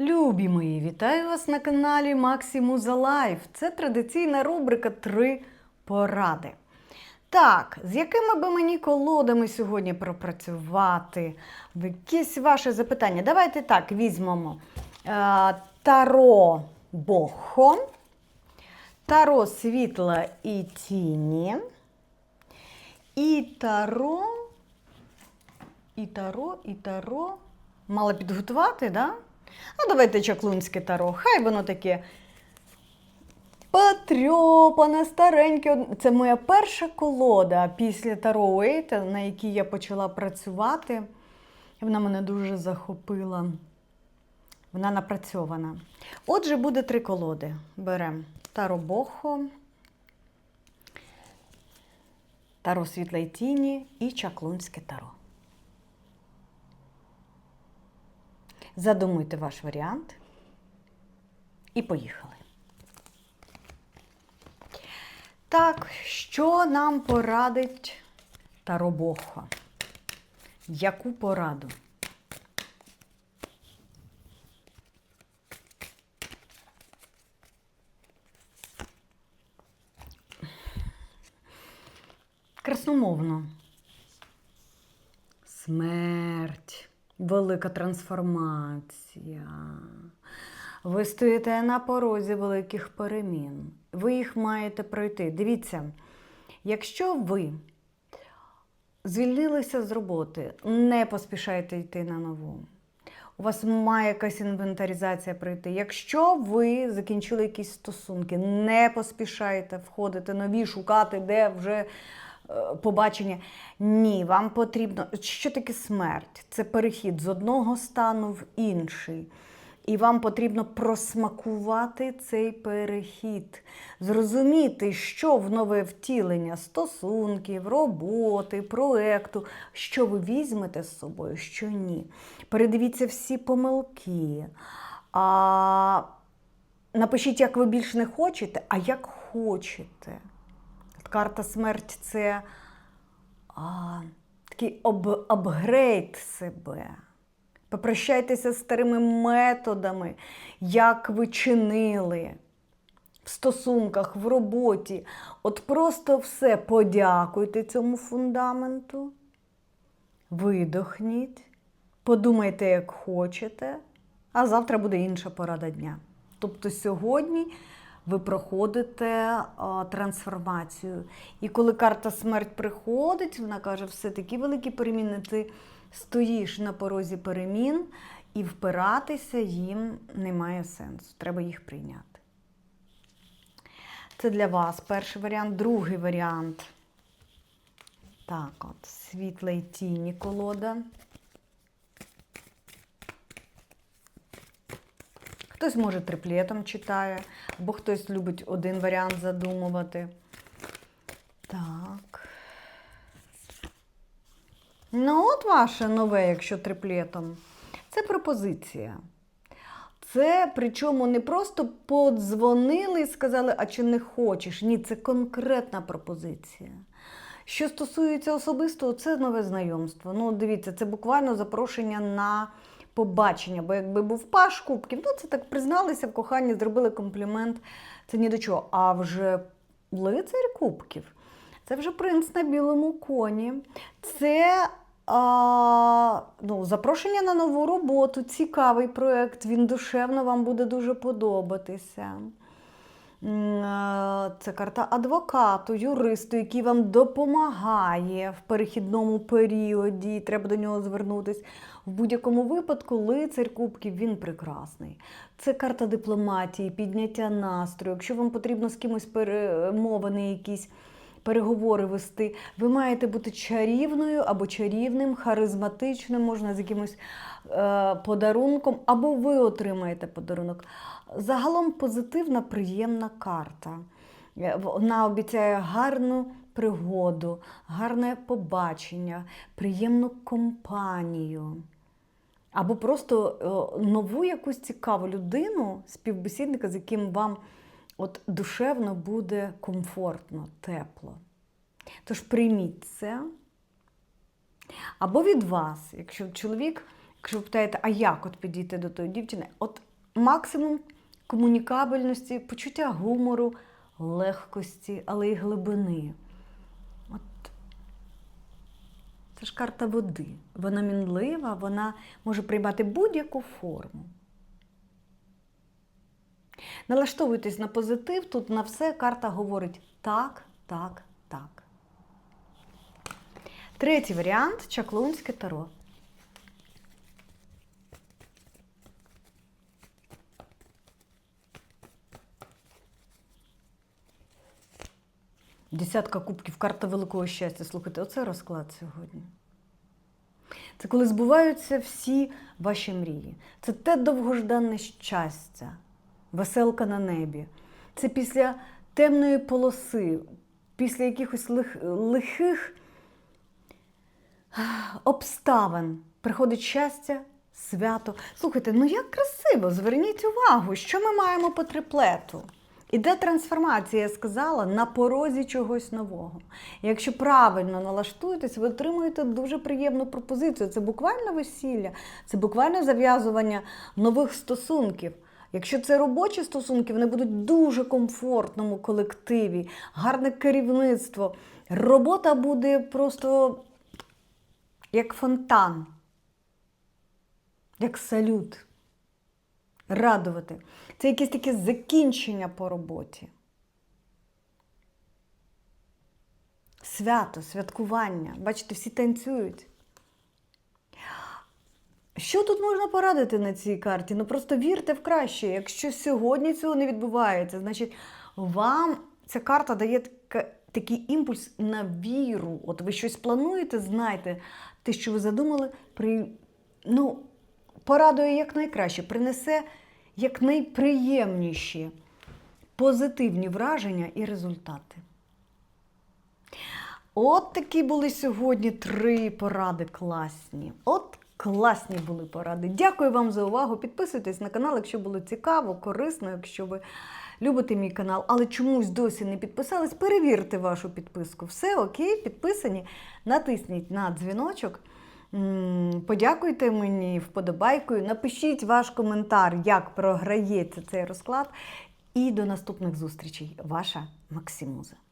Любі мої, вітаю вас на каналі Максимуза Лайф. Це традиційна рубрика Три поради. Так, з якими би мені колодами сьогодні пропрацювати? Якісь ваші запитання. Давайте так візьмемо е, Таро Бохо, Таро Світла і Тіні, і Таро, і Таро, і Таро. Мала підготувати, так? Да? А давайте чаклунське таро. Хай воно таке потрьопане, стареньке. Це моя перша колода після Таро Уейта, на якій я почала працювати. Вона мене дуже захопила. Вона напрацьована. Отже, буде три колоди. Беремо Таро Бохо, Таро Світла й Тіні і Чаклунське Таро. Задумуйте ваш варіант і поїхали. Так, що нам порадить Таробохо? Яку пораду? Красномовно. Смерть. Велика трансформація. Ви стоїте на порозі великих перемін. Ви їх маєте пройти. Дивіться, якщо ви звільнилися з роботи, не поспішайте йти на нову. У вас має якась інвентаризація пройти. Якщо ви закінчили якісь стосунки, не поспішайте входити нові, шукати, де вже побачення. Ні, вам потрібно. Що таке смерть? Це перехід з одного стану в інший. І вам потрібно просмакувати цей перехід, зрозуміти, що в нове втілення стосунків, роботи, проекту, що ви візьмете з собою, що ні. Передивіться всі помилки. А, напишіть, як ви більш не хочете, а як хочете. Карта смерть це а, такий об, апгрейд себе. Попрощайтеся з старими методами, як ви чинили в стосунках, в роботі. От просто все подякуйте цьому фундаменту, видохніть, подумайте, як хочете, а завтра буде інша порада дня. Тобто сьогодні ви проходите а, трансформацію. І коли карта смерть приходить, вона каже, все такі великі переміни. Ти стоїш на порозі перемін і впиратися їм немає сенсу. Треба їх прийняти. Це для вас перший варіант. Другий варіант. Так, от, світла і тіні колода. Хтось, може, триплетом читає, або хтось любить один варіант задумувати. Так. Ну, от ваше нове, якщо триплетом. Це пропозиція. Це причому не просто подзвонили і сказали, а чи не хочеш. Ні, це конкретна пропозиція. Що стосується особистого, це нове знайомство. Ну, дивіться, це буквально запрошення на побачення. Бо якби був паш кубків, ну це так призналися в коханні, зробили комплімент. Це ні до чого. А вже лицар кубків. Це вже принц на білому коні. Це а, ну, запрошення на нову роботу, цікавий проєкт, він душевно вам буде дуже подобатися. А, Це карта адвокату, юристу, який вам допомагає в перехідному періоді, треба до нього звернутися. В будь-якому випадку лицар кубків він прекрасний. Це карта дипломатії, підняття настрою. Якщо вам потрібно з кимось перемовини якісь переговори вести, ви маєте бути чарівною або чарівним, харизматичним, можна з якимось е, подарунком, або ви отримаєте подарунок. Загалом позитивна, приємна карта. Е, Вона обіцяє гарну пригоду, гарне побачення, приємну компанію. Або просто е, нову якусь цікаву людину, співбесідника, з яким вам от душевно буде комфортно, тепло. Тож прийміть це. Або від вас, якщо чоловік Якщо ви питаєте, а як от підійти до тої дівчини? От максимум комунікабельності, почуття гумору, легкості, але й глибини. От це ж карта води. Вона мінлива, вона може приймати будь-яку форму. Налаштовуйтесь на позитив, тут на все карта говорить так, так, так. Третій варіант чаклунське таро. Десятка кубків, карта великого щастя. Слухайте, оце розклад сьогодні. Це коли збуваються всі ваші мрії. Це те довгожданне щастя, веселка на небі. Це після темної полоси, після якихось лих, лихих обставин приходить щастя, свято. Слухайте, ну як красиво, зверніть увагу, що ми маємо по триплету. Іде трансформація, я сказала, на порозі чогось нового. Якщо правильно налаштуєтесь, ви отримуєте дуже приємну пропозицію. Це буквально весілля, це буквально зав'язування нових стосунків. Якщо це робочі стосунки, вони будуть в дуже комфортному колективі, гарне керівництво. Робота буде просто як фонтан, як салют. Радувати. Це якесь таке закінчення по роботі. Свято, святкування. Бачите, всі танцюють. Що тут можна порадити на цій карті? Ну просто вірте в краще. Якщо сьогодні цього не відбувається, значить вам ця карта дає такий імпульс на віру. От ви щось плануєте, знайте, те, що ви задумали, при... ну, порадує якнайкраще, принесе якнайприємніші позитивні враження і результати. От такі були сьогодні три поради класні. От класні були поради. Дякую вам за увагу. Підписуйтесь на канал, якщо було цікаво, корисно, якщо ви любите мій канал, але чомусь досі не підписались, перевірте вашу підписку. Все окей, підписані. Натисніть на дзвіночок. Подякуйте мені вподобайкою, напишіть ваш коментар, як програється цей розклад. І до наступних зустрічей. Ваша Максимуза.